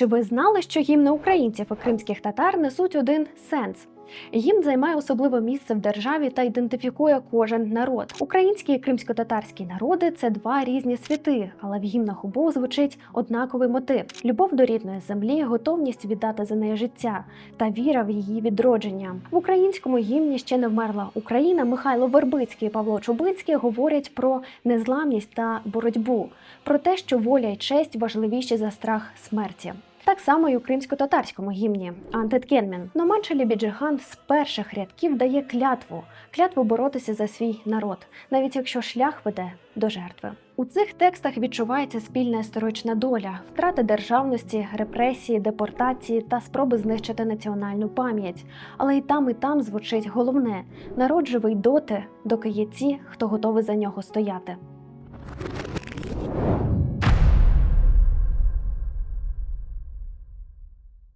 Чи ви знали, що гімни українців і кримських татар несуть один сенс? Гімн займає особливе місце в державі та ідентифікує кожен народ. Українські і кримсько-татарські народи це два різні світи, але в гімнах обох звучить однаковий мотив: любов до рідної землі, готовність віддати за неї життя та віра в її відродження. В українському гімні ще не вмерла Україна. Михайло Вербицький і Павло Чубинський говорять про незламність та боротьбу, про те, що воля й честь важливіші за страх смерті. Так само і у кримсько-татарському гімні Антеткенмін. Номадшелі Біджихан з перших рядків дає клятву, клятву боротися за свій народ, навіть якщо шлях веде до жертви. У цих текстах відчувається спільна історична доля, втрати державності, репресії, депортації та спроби знищити національну пам'ять. Але і там, і там звучить головне: народ живий доти, доки є ті, хто готовий за нього стояти.